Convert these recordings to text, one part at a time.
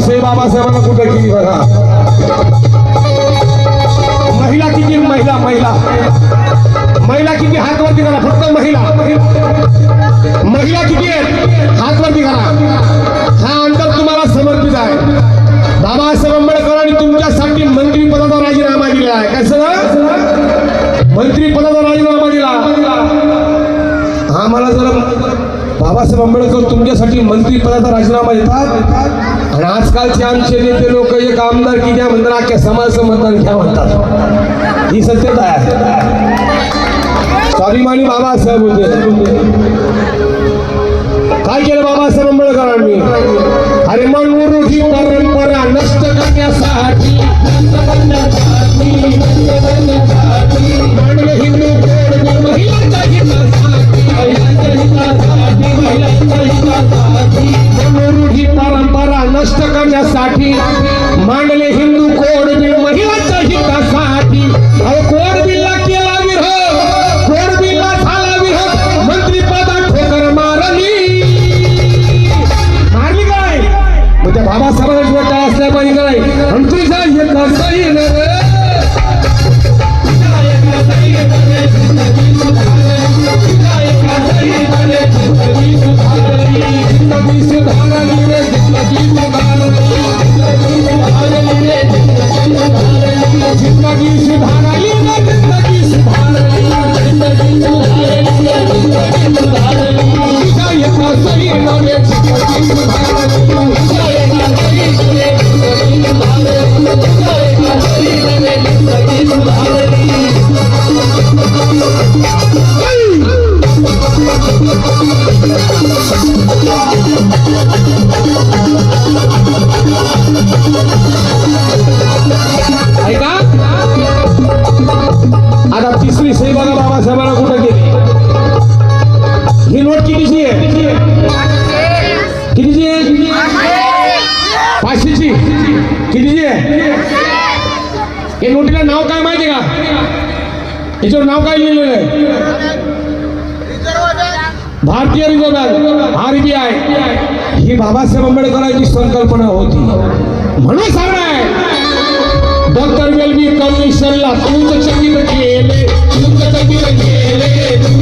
सभा कुठं केली बघा. महिला किती महिला महिला. महिला किती हातवरती करा फक्त महिला. महिला किती आहेत? हातवरती करा. हा अंतर तुम्हाला समर्पित आहे. बाबासाहेब आंबेडकरांनी तुमच्यासाठी मंत्री पदाचा राजीनामा दिला आहे. कसं मंत्री पदाचा राजीनामा दिला. आम्हाला जर बाबासाहेब आंबेडकर तुमच्यासाठी मंत्री पदाचा राजीनामा देतात. आणि आजकालचे आमचे नेते लोक एक आमदार की द्या म्हणतात अख्ख्या समाजाचं मतदान घ्या म्हणतात. ही सत्यता आहे. स्वाभिमानी बाबासाहेब होते. नष्ट करण्यासाठी मांडले हिंदू कोड महिलांच्या हितासाठी. अहो সুধার ही नोट कितीची आहे? कितीची आहे? पाचशेची. कितीची आहे? हे नोटीला नाव काय माहिती आहे का? याच्यावर नाव काय लिहिलेलं आहे? भारतीय रिझर्व्ह बँक आरबीआय ही बाबासाहेब आंबेडकरांची संकल्पना होती. म्हणून सांगणार डॉक्टर वेलबी कमिशनला तुमचं चकित केले तुमचं चकित केले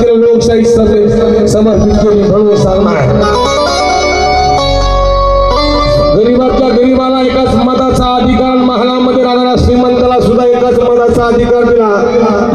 समर्पित लोकशाही सभे समर्पित केली म्हणून सांगणार. गरीबातल्या गरीबाला एकाच मताचा अधिकार महालामध्ये राहणारा श्रीमंताला सुद्धा एकाच मताचा अधिकार दिला.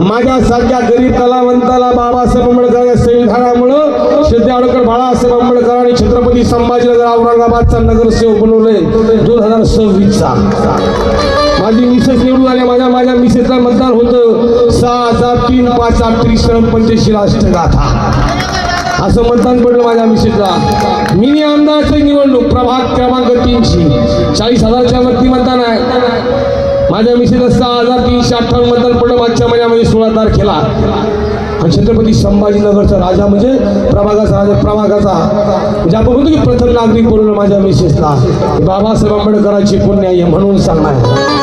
माझ्या सारख्या गरीब कलावंताला बाबासाहेब आंबेडकर या संविधानामुळं श्रद्धे आडकर बाळासाहेब आंबेडकर आणि छत्रपती संभाजीनगर औरंगाबादचा नगरसेवक बनवले दोन हजार सव्वीसचा. माझी मिसेस निवडून आल्या माझ्या माझ्या मिसेसला मतदान होतं. सहा हजार तीन पाच आठ त्रिशरण पंच्याऐंशी राष्ट्रगाथा असं मतदान पडलं माझ्या मिसेसला. मिनी आमदाराची निवडणूक प्रभाग क्रमांक तीनशे चाळीस हजारच्या वरती मतदान आहे. माझ्या मिसेसला सहा हजार तीनशे अठ्ठावन्न मतदान पडलं मागच्या महिन्यामध्ये सोळा तारखेला. आणि छत्रपती संभाजीनगरचा राजा म्हणजे प्रभागाचा राजा प्रभागाचा. म्हणजे आपण म्हणतो की प्रथम नागरिक बनवलं माझ्या मिसेसला. बाबासाहेब आंबेडकरांची पुण्य आहे म्हणून सांगणार.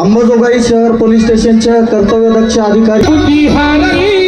अंबाजोगाई शहर पोलीस स्टेशनच्या कर्तव्यदक्ष अधिकारी.